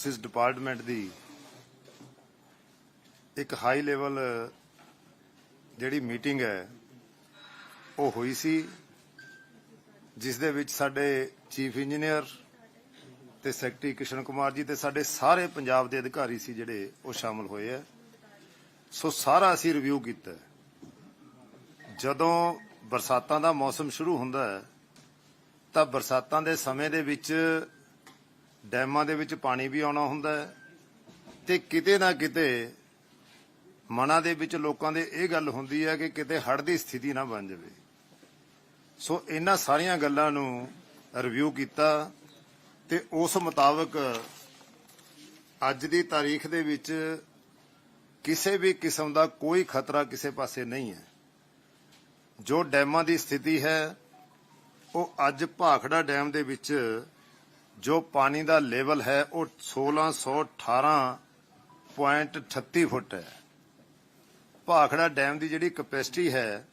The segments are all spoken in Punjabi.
ਰਿਸੋਰਸਿਸ ਡਿਪਾਰਟਮੈਂਟ ਦੀ ਇੱਕ ਹਾਈ ਲੈਵਲ ਜਿਹੜੀ ਮੀਟਿੰਗ ਹੈ, ਉਹ ਹੋਈ ਸੀ, ਜਿਸ ਦੇ ਵਿੱਚ ਸਾਡੇ ਚੀਫ ਇੰਜੀਨੀਅਰ ਤੇ ਸੈਕਟਰੀ ਕਿਸ਼ਨ ਕੁਮਾਰ ਜੀ ਤੇ ਸਾਡੇ ਸਾਰੇ ਪੰਜਾਬ ਦੇ ਅਧਿਕਾਰੀ ਸੀ ਜਿਹੜੇ ਉਹ ਸ਼ਾਮਲ ਹੋਏ ਆ। ਸੋ ਸਾਰਾ ਅਸੀਂ ਰਿਵਿਊ ਕੀਤਾ। ਜਦੋਂ ਬਰਸਾਤਾਂ ਦਾ ਮੌਸਮ ਸ਼ੁਰੂ ਹੁੰਦਾ ਹੈ, ਤਾਂ ਬਰਸਾਤਾਂ ਦੇ ਸਮੇਂ ਦੇ ਵਿੱਚ ਡੈਮਾਂ ਦੇ ਵਿੱਚ ਪਾਣੀ ਵੀ ਆਉਣਾ ਹੁੰਦਾ ਹੈ ਤੇ ਕਿਤੇ ਨਾ ਕਿਤੇ ਮਨਾਂ ਦੇ ਵਿੱਚ ਲੋਕਾਂ ਦੇ ਇਹ ਗੱਲ ਹੁੰਦੀ ਹੈ ਕਿ ਕਿਤੇ ਹੜ੍ਹ ਦੀ ਸਥਿਤੀ ਨਾ ਬਣ ਜਾਵੇ। ਸੋ ਇਹਨਾਂ ਸਾਰੀਆਂ ਗੱਲਾਂ ਨੂੰ ਰਿਵਿਊ ਕੀਤਾ ਤੇ ਉਸ ਮੁਤਾਬਕ ਅੱਜ ਦੀ ਤਾਰੀਖ ਦੇ ਵਿੱਚ ਕਿਸੇ ਵੀ ਕਿਸਮ ਦਾ ਕੋਈ ਖਤਰਾ ਕਿਸੇ ਪਾਸੇ ਨਹੀਂ ਹੈ। ਜੋ ਡੈਮਾਂ ਦੀ ਸਥਿਤੀ ਹੈ, ਉਹ ਅੱਜ ਭਾਖੜਾ ਡੈਮ ਦੇ ਵਿੱਚ ਜੋ ਪਾਣੀ ਦਾ ਲੈਵਲ ਹੈ ਉਹ 1618.38 ਫੁੱਟ ਹੈ। ਭਾਖੜਾ ਡੈਮ ਦੀ ਜਿਹੜੀ ਕਪੈਸਿਟੀ ਹੈ,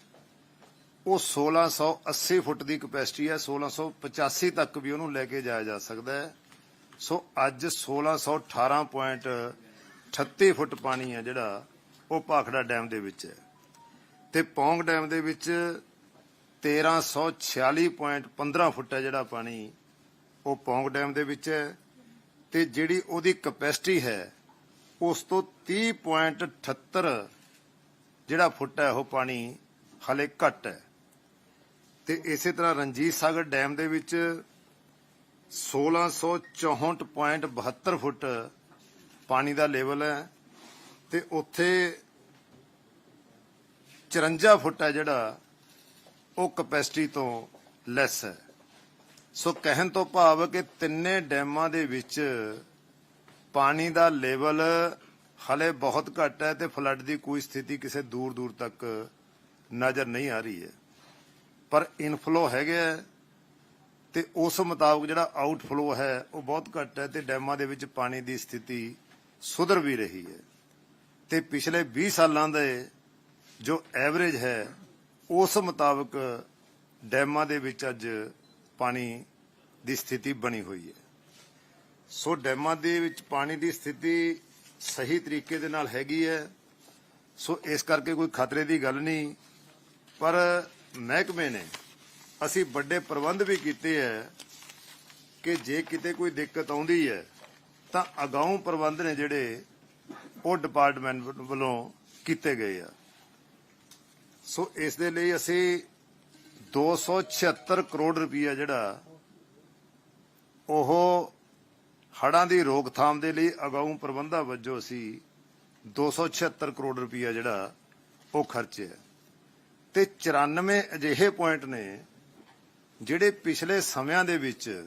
ਉਹ 1680 ਫੁੱਟ ਦੀ ਕਪੈਸਿਟੀ ਹੈ। 1685 ਤੱਕ ਵੀ ਉਹਨੂੰ ਲੈ ਕੇ ਜਾਇਆ ਜਾ ਸਕਦਾ ਹੈ। ਸੋ ਅੱਜ 1618.38 ਫੁੱਟ ਪਾਣੀ ਹੈ ਜਿਹੜਾ, ਉਹ ਭਾਖੜਾ ਡੈਮ ਦੇ ਵਿੱਚ ਹੈ। ਤੇ ਪੌਂਗ ਡੈਮ ਦੇ ਵਿੱਚ 1346.15 ਫੁੱਟ ਹੈ ਜਿਹੜਾ ਪਾਣੀ ਉਹ ਪੌਂਗ ਡੈਮ ਦੇ ਵਿੱਚ ਹੈ ਤੇ ਜਿਹੜੀ ਉਹਦੀ ਕਪੈਸਿਟੀ ਹੈ, ਉਸ ਤੋਂ 30.78 ਜਿਹੜਾ ਫੁੱਟ ਹੈ, ਉਹ ਪਾਣੀ ਹਲੇ ਘੱਟ ਹੈ। ਤੇ ਇਸੇ ਤਰ੍ਹਾਂ ਰਣਜੀਤ ਸਾਗਰ ਡੈਮ ਦੇ ਵਿੱਚ 1664.72 ਫੁੱਟ ਪਾਣੀ ਦਾ ਲੈਵਲ ਹੈ ਤੇ ਉੱਥੇ 54 ਫੁੱਟ ਹੈ ਜਿਹੜਾ, ਉਹ ਕਪੈਸਿਟੀ ਤੋਂ ਲੈਸ ਹੈ। ਸੋ ਕਹਿਣ ਤੋਂ ਭਾਵ ਕਿ ਤਿੰਨੇ ਡੈਮਾਂ ਦੇ ਵਿੱਚ ਪਾਣੀ ਦਾ ਲੈਵਲ ਹਲੇ ਬਹੁਤ ਘੱਟ ਹੈ ਤੇ ਫਲੱਡ ਦੀ ਕੋਈ ਸਥਿਤੀ ਕਿਸੇ ਦੂਰ ਦੂਰ ਤੱਕ ਨਜ਼ਰ ਨਹੀਂ ਆ ਰਹੀ ਹੈ। ਪਰ ਇਨਫਲੋ ਹੈਗਾ ਹੈ ਤੇ ਉਸ ਮੁਤਾਬਕ ਜਿਹੜਾ ਆਊਟਫਲੋ ਹੈ ਉਹ ਬਹੁਤ ਘੱਟ ਹੈ ਤੇ ਡੈਮਾਂ ਦੇ ਵਿੱਚ ਪਾਣੀ ਦੀ ਸਥਿਤੀ ਸੁਧਰ ਵੀ ਰਹੀ ਹੈ। ਤੇ ਪਿਛਲੇ 20 ਸਾਲਾਂ ਦੇ ਜੋ ਐਵਰੇਜ ਹੈ, ਉਸ ਮੁਤਾਬਕ ਡੈਮਾਂ ਦੇ ਵਿੱਚ ਅੱਜ ਪਾਣੀ ਦੀ ਸਥਿਤੀ ਬਣੀ ਹੋਈ ਹੈ। ਸੋ ਡੈਮਾਂ ਦੇ ਵਿੱਚ ਪਾਣੀ ਦੀ ਸਥਿਤੀ ਸਹੀ ਤਰੀਕੇ ਦੇ ਨਾਲ ਹੈਗੀ ਹੈ। ਸੋ ਇਸ ਕਰਕੇ ਕੋਈ ਖਤਰੇ ਦੀ ਗੱਲ ਨਹੀਂ। ਪਰ ਮਹਿਕਮੇ ਨੇ, ਅਸੀਂ ਵੱਡੇ ਪ੍ਰਬੰਧ ਵੀ ਕੀਤੇ ਹੈ ਕਿ ਜੇ ਕਿਤੇ ਕੋਈ ਦਿੱਕਤ ਆਉਂਦੀ ਹੈ, ਤਾਂ ਅਗਾਊਂ ਪ੍ਰਬੰਧ ਨੇ ਜਿਹੜੇ ਉਹ ਡਿਪਾਰਟਮੈਂਟ ਵੱਲੋਂ ਕੀਤੇ ਗਏ ਆ। ਸੋ ਇਸ ਦੇ ਲਈ ਅਸੀਂ 276 ਕਰੋੜ ਰੁਪਈਆ ਜਿਹੜਾ ਉਹ ਹੜਾਂ ਦੀ ਰੋਕਥਾਮ ਦੇ ਲਈ ਅਗਾਊਂ ਪ੍ਰਬੰਧਾਂ ਵਜੋਂ ਅਸੀਂ 276 ਕਰੋੜ ਰੁਪਇਆ ਜਿਹੜਾ ਉਹ ਖਰਚਿਆ ਤੇ 94 ਅਜਿਹੇ ਪੁਆਇੰਟ ਨੇ ਜਿਹੜੇ ਪਿਛਲੇ ਸਮਿਆਂ ਦੇ ਵਿੱਚ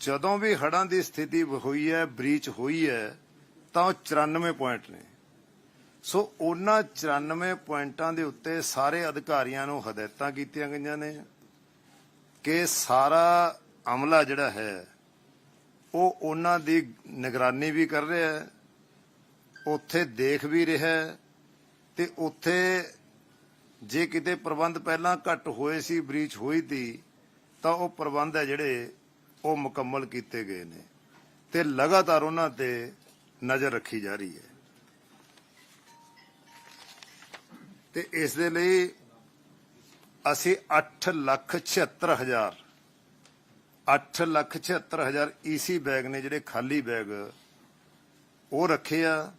ਜਦੋਂ ਵੀ ਹੜਾਂ ਦੀ ਸਥਿਤੀ ਹੋਈ ਹੈ, ਬ੍ਰੀਚ ਹੋਈ ਹੈ, ਤਾਂ ਉਹ 94 ਪੁਆਇੰਟ ਨੇ। ਸੋ ਉਹਨਾਂ 94 ਪੁਆਇੰਟਾਂ ਦੇ ਉੱਤੇ ਸਾਰੇ ਅਧਿਕਾਰੀਆਂ ਨੂੰ ਹਦਾਇਤਾਂ ਕੀਤੀਆਂ ਗਈਆਂ ਨੇ ਕਿ ਸਾਰਾ ਅਮਲਾ ਜਿਹੜਾ ਹੈ, ਉਹ ਉਹਨਾਂ ਦੀ ਨਿਗਰਾਨੀ ਵੀ ਕਰ ਰਿਹਾ ਹੈ, ਉੱਥੇ ਦੇਖ ਵੀ ਰਿਹਾ ਹੈ ਤੇ ਉੱਥੇ ਜੇ ਕਿਤੇ ਪ੍ਰਬੰਧ ਪਹਿਲਾਂ ਘੱਟ ਹੋਏ ਸੀ, ਬ੍ਰੀਚ ਹੋਈ ਤੀ, ਤਾਂ ਉਹ ਪ੍ਰਬੰਧ ਹੈ ਜਿਹੜੇ ਉਹ ਮੁਕੰਮਲ ਕੀਤੇ ਗਏ ਨੇ ਤੇ ਲਗਾਤਾਰ ਉਹਨਾਂ ਤੇ ਨਜ਼ਰ ਰੱਖੀ ਜਾ ਰਹੀ ਹੈ। ਤੇ ਇਸ ਦੇ ਲਈ ਅਸੀਂ 8 ਲੱਖ 76 ਹਜ਼ਾਰ 8 ਲੱਖ 76 ਹਜ਼ਾਰ ਈਸੀ ਬੈਗ ਨੇ ਜਿਹੜੇ ਖਾਲੀ ਬੈਗ ਉਹ ਰੱਖੇ ਆ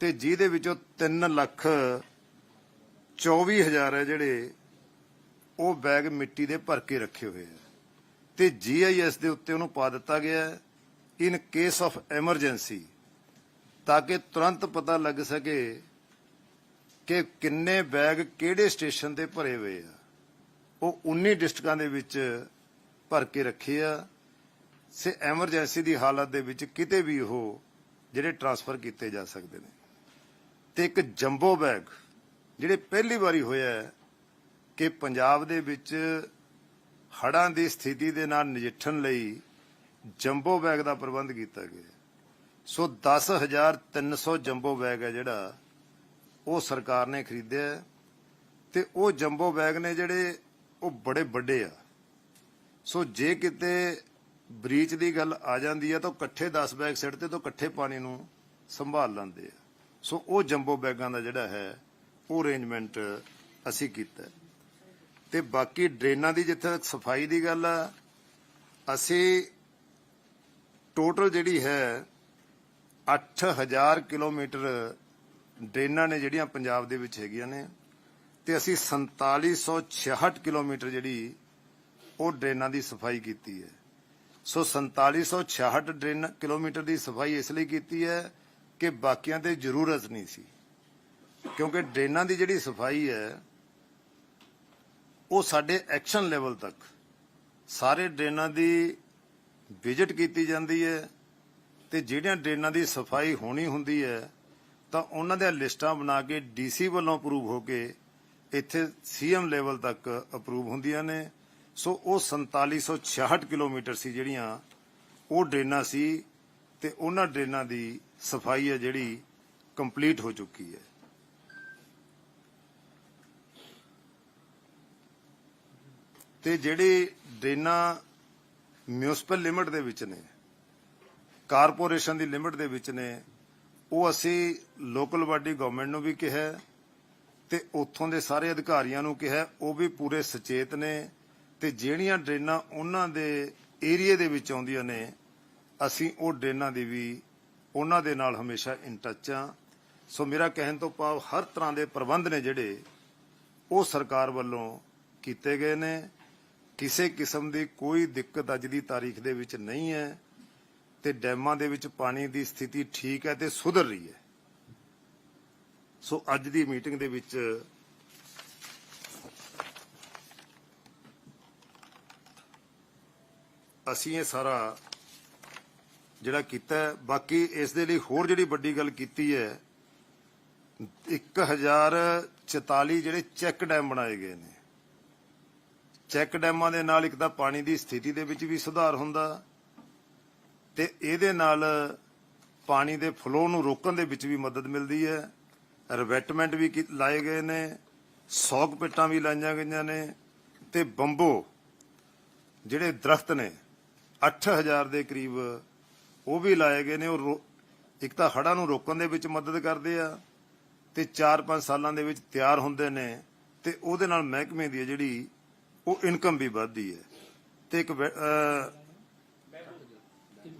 ਤੇ ਜਿਹਦੇ ਵਿੱਚੋਂ 3 ਲੱਖ 24 ਹਜ਼ਾਰ ਹੈ ਜਿਹੜੇ ਉਹ ਬੈਗ ਮਿੱਟੀ ਦੇ ਭਰ ਕੇ ਰੱਖੇ ਹੋਏ ਆ। ਤੇ ਜੀਆਈਐਸ ਦੇ ਉੱਤੇ ਉਹਨੂੰ ਪਾ ਦਿੱਤਾ ਗਿਆ ਇਨ ਕੇਸ ਆਫ ਐਮਰਜੈਂਸੀ ਤਾਂ ਕਿ ਤੁਰੰਤ ਪਤਾ ਲੱਗ ਸਕੇ ਕਿ ਕਿੰਨੇ ਬੈਗ ਕਿਹੜੇ ਸਟੇਸ਼ਨ ਤੇ ਭਰੇ ਹੋਏ ਆ। ਉਹ 19 ਡਿਸਟ੍ਰਿਕਾਂ ਦੇ ਵਿੱਚ ਭਰ ਕੇ ਰੱਖੇ ਆ। ਸੇ ਐਮਰਜੈਂਸੀ ਦੀ ਹਾਲਤ ਦੇ ਵਿੱਚ ਕਿਤੇ ਵੀ ਉਹ ਜਿਹੜੇ ਟਰਾਂਸਫਰ ਕੀਤੇ ਜਾ ਸਕਦੇ ਨੇ। ਤੇ ਇੱਕ ਜੰਬੋ ਬੈਗ ਜਿਹੜੇ ਪਹਿਲੀ ਵਾਰੀ ਹੋਇਆ ਕਿ ਪੰਜਾਬ ਦੇ ਵਿੱਚ ਹੜ੍ਹਾਂ ਦੀ ਸਥਿਤੀ ਦੇ ਨਾਲ ਨਜਿੱਠਣ ਲਈ ਜੰਬੋ ਬੈਗ ਦਾ ਪ੍ਰਬੰਧ ਕੀਤਾ ਗਿਆ ਸੋ 10300 ਜੰਬੋ ਬੈਗ ਹੈ ਜਿਹੜਾ ਉਹ ਸਰਕਾਰ ਨੇ ਖਰੀਦਿਆ ਹੈ ਤੇ ਉਹ ਜੰਬੋ ਬੈਗ ਨੇ ਜਿਹੜੇ ਉਹ ਬੜੇ ਵੱਡੇ ਆ ਸੋ ਜੇ ਕਿਤੇ ਬ੍ਰੀਚ ਦੀ ਗੱਲ ਆ ਜਾਂਦੀ ਹੈ ਤਾਂ ਉਹ ਇਕੱਠੇ 10 ਬੈਗ ਸਿੱਟ ਤੇ ਤੋਂ ਇਕੱਠੇ ਪਾਣੀ ਨੂੰ ਸੰਭਾਲ ਲੈਂਦੇ ਆ ਸੋ ਉਹ ਜੰਬੋ ਬੈਗਾਂ ਦਾ ਜਿਹੜਾ ਹੈ, ਉਹ ਅਰੇਂਜਮੈਂਟ ਅਸੀਂ ਕੀਤਾ ਹੈ। ਤੇ ਬਾਕੀ ਡਰੇਨਾਂ ਦੀ ਜਿੱਥੇ ਤੱਕ ਸਫ਼ਾਈ ਦੀ ਗੱਲ ਆ, ਅਸੀਂ ਟੋਟਲ ਜਿਹੜੀ ਹੈ 8000 ਕਿਲੋਮੀਟਰ ਡਰੇਨਾਂ ਨੇ ਜਿਹੜੀਆਂ ਪੰਜਾਬ ਦੇ ਵਿੱਚ ਹੈਗੀਆਂ ਨੇ ਤੇ ਅਸੀਂ 4766 ਕਿਲੋਮੀਟਰ ਜਿਹੜੀ ਉਹ ਡਰੇਨਾਂ ਦੀ ਸਫ਼ਾਈ ਕੀਤੀ ਹੈ। ਸੋ 4766 ਡਰੇਨ ਕਿਲੋਮੀਟਰ ਦੀ ਸਫ਼ਾਈ ਇਸ ਲਈ ਕੀਤੀ ਹੈ ਕਿ ਬਾਕੀਆਂ ਤੇ ਜ਼ਰੂਰਤ ਨਹੀਂ ਸੀ। ਕਿਉਂਕਿ ਡਰੇਨਾਂ ਦੀ ਜਿਹੜੀ ਸਫ਼ਾਈ ਹੈ, ਉਹ ਸਾਡੇ ਐਕਸ਼ਨ ਲੈਵਲ ਤੱਕ ਸਾਰੇ ਡਰੇਨਾਂ ਦੀ ਵਿਜ਼ਿਟ ਕੀਤੀ ਜਾਂਦੀ ਹੈ ਤੇ ਜਿਹੜੀਆਂ ਡਰੇਨਾਂ ਦੀ ਸਫ਼ਾਈ ਹੋਣੀ ਹੁੰਦੀ ਹੈ ਤਾਂ ਉਹਨਾਂ ਦੀਆਂ ਲਿਸਟਾਂ ਬਣਾ ਕੇ ਡੀਸੀ ਵੱਲੋਂ ਅਪਰੂਵ ਹੋ ਕੇ ਇੱਥੇ ਸੀਐਮ ਲੈਵਲ ਤੱਕ ਅਪਰੂਵ ਹੁੰਦੀਆਂ ਨੇ। ਸੋ ਉਹ 4766 ਕਿਲੋਮੀਟਰ ਸੀ ਜਿਹੜੀਆਂ ਉਹ ਡਰੇਨਾਂ ਸੀ ਤੇ ਉਹਨਾਂ ਡਰੇਨਾਂ ਦੀ ਸਫ਼ਾਈ ਹੈ ਜਿਹੜੀ ਕੰਪਲੀਟ ਹੋ ਚੁੱਕੀ ਹੈ। ਤੇ ਜਿਹੜੀ ਡਰੇਨਾਂ ਮਿਊਨਿਸਪਲ ਲਿਮਟ ਦੇ ਵਿੱਚ ਨੇ, ਕਾਰਪੋਰੇਸ਼ਨ ਦੀ ਲਿਮਟ ਦੇ ਵਿੱਚ ਨੇ ਉਹ ਅਸੀਂ ਲੋਕਲ ਬਾਡੀ ਗਵਰਨਮੈਂਟ ਨੂੰ ਵੀ ਕਿਹਾ ਹੈ ਤੇ ਉੱਥੋਂ ਦੇ ਸਾਰੇ ਅਧਿਕਾਰੀਆਂ ਨੂੰ ਕਿਹਾ ਉਹ ਵੀ ਪੂਰੇ ਸੁਚੇਤ ਨੇ ਤੇ ਜਿਹੜੀਆਂ ਡਰੇਨਾਂ ਉਹਨਾਂ ਦੇ ਏਰੀਆ ਦੇ ਵਿੱਚ ਆਉਂਦੀਆਂ ਨੇ, ਅਸੀਂ ਉਹ ਡਰੇਨਾਂ ਦੀ ਵੀ ਉਹਨਾਂ ਦੇ ਨਾਲ ਹਮੇਸ਼ਾ ਇਨ ਟੱਚ ਆ ਸੋ ਮੇਰਾ ਕਹਿਣ ਤੋਂ ਭਾਵ ਹਰ ਤਰ੍ਹਾਂ ਦੇ ਪ੍ਰਬੰਧ ਨੇ ਜਿਹੜੇ, ਉਹ ਸਰਕਾਰ ਵੱਲੋਂ ਕੀਤੇ ਗਏ ਨੇ। ਕਿਸੇ ਕਿਸਮ ਦੀ ਕੋਈ ਦਿੱਕਤ ਅੱਜ ਦੀ ਤਾਰੀਖ ਦੇ ਵਿੱਚ ਨਹੀਂ ਹੈ। ਤੇ ਡੈਮਾਂ ਦੇ ਵਿੱਚ ਪਾਣੀ ਦੀ ਸਥਿਤੀ ਠੀਕ ਹੈ ਤੇ ਸੁਧਰ ਰਹੀ ਹੈ। ਸੋ ਅੱਜ ਦੀ ਮੀਟਿੰਗ ਦੇ ਵਿੱਚ ਅਸੀਂ ਇਹ ਸਾਰਾ ਜਿਹੜਾ ਕੀਤਾ ਬਾਕੀ ਇਸ ਦੇ ਲਈ ਹੋਰ ਜਿਹੜੀ ਵੱਡੀ ਗੱਲ ਕੀਤੀ ਹੈ 1044 ਜਿਹੜੇ ਚੈੱਕ ਡੈਮ ਬਣਾਏ ਗਏ ਨੇ। ਚੈੱਕ ਡੈਮਾਂ ਦੇ ਨਾਲ ਇੱਕ ਤਾਂ ਪਾਣੀ ਦੀ ਸਥਿਤੀ ਦੇ ਵਿੱਚ ਵੀ ਸੁਧਾਰ ਹੁੰਦਾ। ਤੇ ਇਹਦੇ ਨਾਲ ਪਾਣੀ ਦੇ ਫਲੋ ਨੂੰ ਰੋਕਣ ਦੇ ਵਿੱਚ ਵੀ ਮਦਦ ਮਿਲਦੀ ਹੈ। ਰਿਵੈਟਮੈਂਟ ਵੀ ਲਾਏ ਗਏ ਨੇ ਸੌਕ ਪਿੱਟਾਂ ਵੀ ਲਾਈਆਂ ਗਈਆਂ ਨੇ ਤੇ ਬੰਬੋ, ਜਿਹੜੇ ਦਰਖਤ ਨੇ 8000 ਦੇ ਕਰੀਬ ਉਹ ਵੀ ਲਾਏ ਗਏ ਨੇ। ਉਹ ਰੋ- ਇੱਕ ਤਾਂ ਹੜ੍ਹਾਂ ਨੂੰ ਰੋਕਣ ਦੇ ਵਿੱਚ ਮਦਦ ਕਰਦੇ ਆ ਤੇ 4-5 ਸਾਲਾਂ ਦੇ ਵਿੱਚ ਤਿਆਰ ਹੁੰਦੇ ਨੇ ਤੇ ਉਹਦੇ ਨਾਲ ਮਹਿਕਮੇ ਦੀ ਹੈ ਜਿਹੜੀ ਉਹ ਇਨਕਮ ਵੀ ਵੱਧਦੀ ਹੈ। ਤੇ ਇੱਕ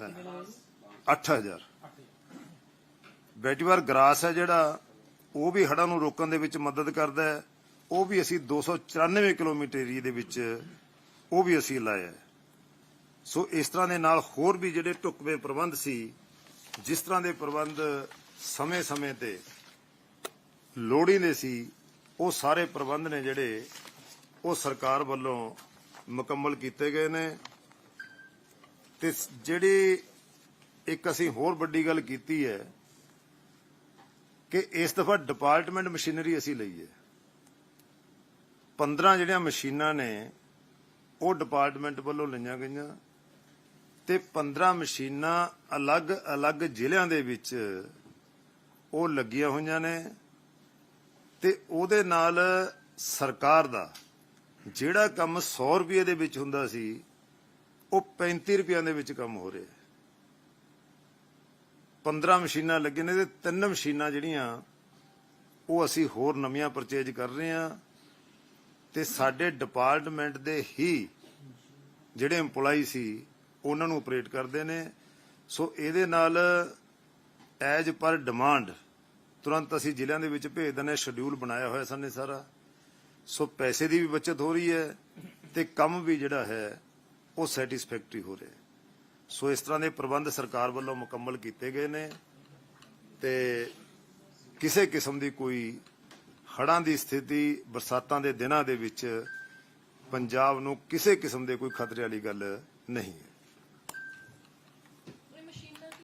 ਵੈ- ਅਹ, 8000 ਵੈਟੀਵਰ ਗ੍ਰਾਸ ਹੈ ਜਿਹੜਾ ਉਹ ਵੀ ਹੜ੍ਹਾਂ ਨੂੰ ਰੋਕਣ ਦੇ ਵਿੱਚ ਮਦਦ ਕਰਦਾ ਹੈ। ਉਹ ਵੀ ਅਸੀਂ 294 ਕਿਲੋਮੀਟਰ ਏਰੀਏ ਦੇ ਵਿੱਚ ਉਹ ਵੀ ਅਸੀਂ ਲਾਇਆ ਸੋ ਇਸ ਤਰ੍ਹਾਂ ਦੇ ਨਾਲ ਹੋਰ ਵੀ ਜਿਹੜੇ ਢੁਕਵੇਂ ਪ੍ਰਬੰਧ ਸੀ ਜਿਸ ਤਰ੍ਹਾਂ ਦੇ ਪ੍ਰਬੰਧ ਸਮੇਂ-ਸਮੇਂ ਤੇ ਲੋੜੀਂਦੇ ਸੀ ਉਹ ਸਾਰੇ ਪ੍ਰਬੰਧ ਨੇ ਜਿਹੜੇ ਉਹ ਸਰਕਾਰ ਵੱਲੋਂ ਮੁਕੰਮਲ ਕੀਤੇ ਗਏ ਨੇ। ਤੇ ਜਿਹੜੀ ਇੱਕ ਅਸੀਂ ਹੋਰ ਵੱਡੀ ਗੱਲ ਕੀਤੀ ਹੈ ਕਿ ਇਸ ਦਫਾ ਡਿਪਾਰਟਮੈਂਟ ਮਸ਼ੀਨਰੀ ਅਸੀਂ ਲਈ ਹੈ। 15 ਜਿਹੜੀਆਂ ਮਸ਼ੀਨਾਂ ਨੇ, ਉਹ ਡਿਪਾਰਟਮੈਂਟ ਵੱਲੋਂ ਲਈਆਂ ਗਈਆਂ ਤੇ 15 ਮਸ਼ੀਨਾਂ ਅਲੱਗ-ਅਲੱਗ ਜ਼ਿਲ੍ਹਿਆਂ ਦੇ ਵਿੱਚ ਉਹ ਲੱਗੀਆਂ ਹੋਈਆਂ ਨੇ ਤੇ ਉਹਦੇ ਨਾਲ ਸਰਕਾਰ ਦਾ ਜਿਹੜਾ ਕੰਮ 100 ਰੁਪਏ ਦੇ ਵਿੱਚ ਹੁੰਦਾ ਸੀ ਉਹ 35 ਰੁਪਈਆਂ ਦੇ ਵਿੱਚ ਕੰਮ ਹੋ ਰਿਹਾ ਹੈ। 15 ਮਸ਼ੀਨਾਂ ਲੱਗੇ ਨੇ ਤੇ ਤਿੰਨ ਮਸ਼ੀਨਾਂ ਜਿਹੜੀਆਂ, ਉਹ ਅਸੀਂ ਹੋਰ ਨਵੀਆਂ ਪਰਚੇਜ ਕਰ ਰਹੇ ਹਾਂ ਤੇ ਸਾਡੇ ਡਿਪਾਰਟਮੈਂਟ ਦੇ ਹੀ ਜਿਹੜੇ EMPLOYE ਸੀ, ਉਹਨਾਂ ਨੂੰ ਆਪਰੇਟ ਕਰਦੇ ਨੇ। ਸੋ ਇਹਦੇ ਨਾਲ ਐਜ ਪਰ ਡਿਮਾਂਡ ਤੁਰੰਤ ਅਸੀਂ ਜ਼ਿਲ੍ਹਿਆਂ ਦੇ ਵਿੱਚ ਭੇਜ ਦਿੰਦੇ ਸ਼ਡਿਊਲ ਬਣਾਇਆ ਹੋਇਆ ਸਾਨੇ ਸਾਰਾ। ਸੋ ਪੈਸੇ ਦੀ ਵੀ ਬਚਤ ਹੋ ਰਹੀ ਹੈ ਤੇ ਕੰਮ ਵੀ ਜਿਹੜਾ ਹੈ ਉਹ ਸੈਟੀਸਫੈਕਟਰੀ ਹੋ ਰਿਹਾ ਸੋ ਇਸ ਤਰ੍ਹਾਂ ਦੇ ਪ੍ਰਬੰਧ ਸਰਕਾਰ ਵੱਲੋਂ ਮੁਕੰਮਲ ਕੀਤੇ ਗਏ ਨੇ ਤੇ ਕਿਸੇ ਕਿਸਮ ਦੀ ਕੋਈ ਹੜਾਂ ਦੀ ਸਥਿਤੀ, ਬਰਸਾਤਾਂ ਦੇ ਦਿਨਾਂ ਦੇ ਵਿੱਚ ਪੰਜਾਬ ਨੂੰ ਕਿਸੇ ਕਿਸਮ ਦੇ ਕੋਈ ਖਤਰੇ ਵਾਲੀ ਗੱਲ ਨਹੀਂ ਹੈ।